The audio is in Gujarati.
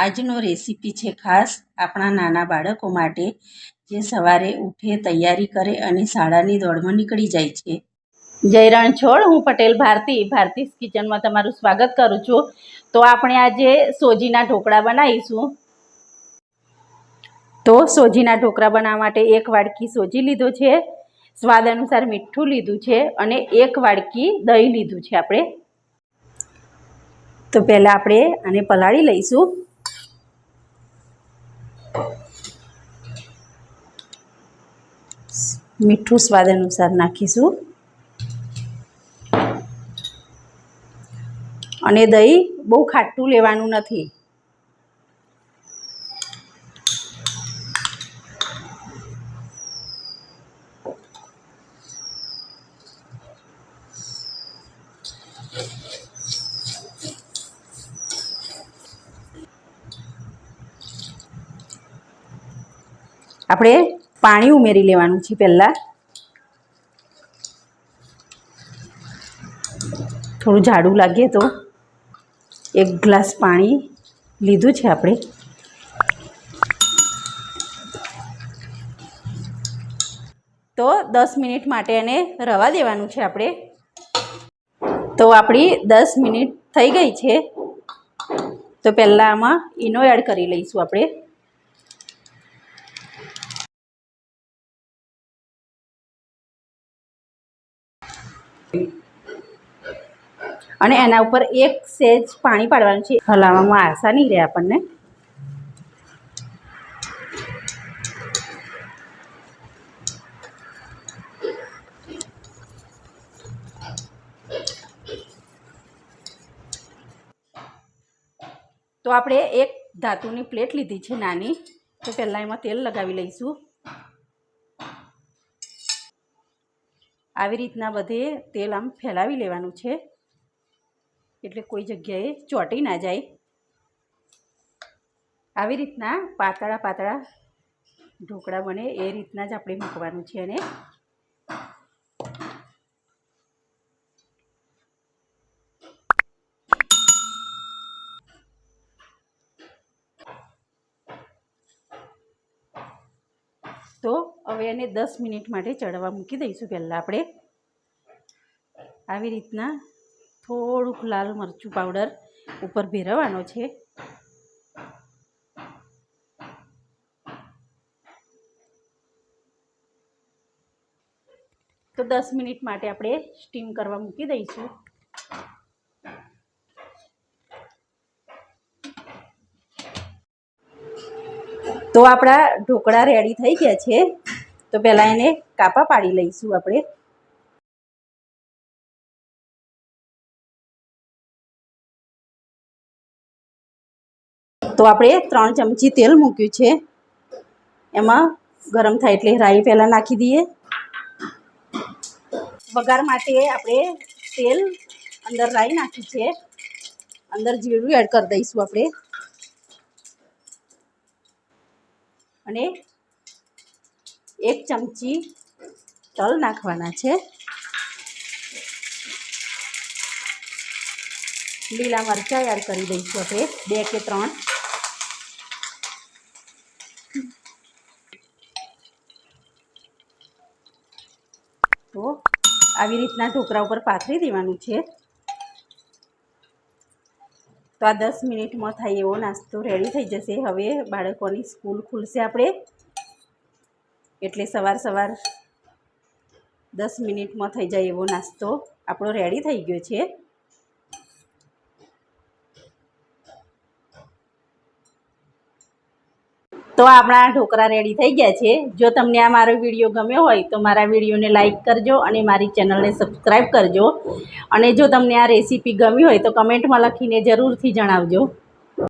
આજનો રેસીપી છે ખાસ આપણા નાના બાળકો માટે, જે સવારે ઉઠે, તૈયારી કરે અને શાળાની દોડમાં નીકળી જાય છે. જય રણછોડ હું પટેલ ભારતી ભારતી કિચનમાં તમારું સ્વાગત કરું છું. તો આપણે આજે સોજીના ઢોકળા બનાવીશું. તો સોજીના ઢોકળા બનાવવા માટે એક વાડકી સોજી લીધો છે. સ્વાદ અનુસાર મીઠું લીધું છે અને એક વાડકી દહીં લીધું છે આપણે. તો પહેલાં આપણે આને પલાળી લઈશું. મીઠું સ્વાદ અનુસાર નાખીશું. અને દહીં બહુ ખાટું લેવાનું નથી. આપણે પાણી ઉમેરી લેવાનું છે પહેલાં. થોડું જાડું લાગે તો. એક ગ્લાસ પાણી લીધું છે આપણે. તો દસ મિનિટ માટે એને રવા દેવાનું છે આપણે. તો આપણી દસ મિનિટ થઈ ગઈ છે. તો પહેલાં આમાં ઈનો એડ કરી લઈશું આપણે. અને એના ઉપર એક સેજ પાણી પાડવાનું છે. હલાવવામાં આશા નહીં રહે આપણને. તો આપણે એક ધાતુની પ્લેટ લીધી છે નાની. તો પહેલાં એમાં તેલ લગાવી લઈશું. આવી રીતના બધે તેલ આમ ફેલાવી લેવાનું છે. એટલે કોઈ જગ્યાએ ચોંટી ના જાય. આવી રીતના પાતળા પાતળા ઢોકળા બને એ રીતના જ આપણે મૂકવાનું છે અને તો હવે એને દસ મિનિટ માટે ચડવા મૂકી દઈશું પહેલાં આપણે. આવી રીતના થોડુંક લાલ મરચું પાવડર ઉપર ભેરવવાનો છે. તો દસ મિનિટ માટે આપણે સ્ટીમ કરવા મૂકી દઈશું. તો આપણા ઢોકળા રેડી થઈ ગયા છે. તો પહેલાં એને કાપા પાડી લઈશું આપણે. તો આપણે ત્રણ ચમચી તેલ મૂક્યું છે. એમાં ગરમ થાય એટલે રાઈ પહેલાં નાખી દઈએ. વઘાર માટે આપણે તેલ અંદર રાઈ નાખી છે. અંદર જીરું એડ કરી દઈશું આપણે. અને એક ચમચી તલ નાખવાના છે. લીલા મરચાં એડ કરી દઈશું આપણે, બે કે ત્રણ. તો આવી રીતના ઢોકળા ઉપર પાથરી દેવાનું છે. તો આ દસ મિનિટમાં થાય એવો નાસ્તો રેડી થઈ જશે. હવે બાળકોની સ્કૂલ ખુલશે આપણે. એટલે સવાર સવાર દસ મિનિટમાં થઈ જાય એવો નાસ્તો આપણો રેડી થઈ ગયો છે. તો આપણા ઢોકળા રેડી થઈ ગયા છે. જો તમને આ મારો વીડિયો ગમ્યો હોય તો મારા વિડીયોને લાઇક કરજો અને મારી ચેનલને સબસ્ક્રાઈબ કરજો. અને જો તમને આ રેસીપી ગમી હોય તો કમેન્ટમાં લખીને જરૂરથી જણાવજો.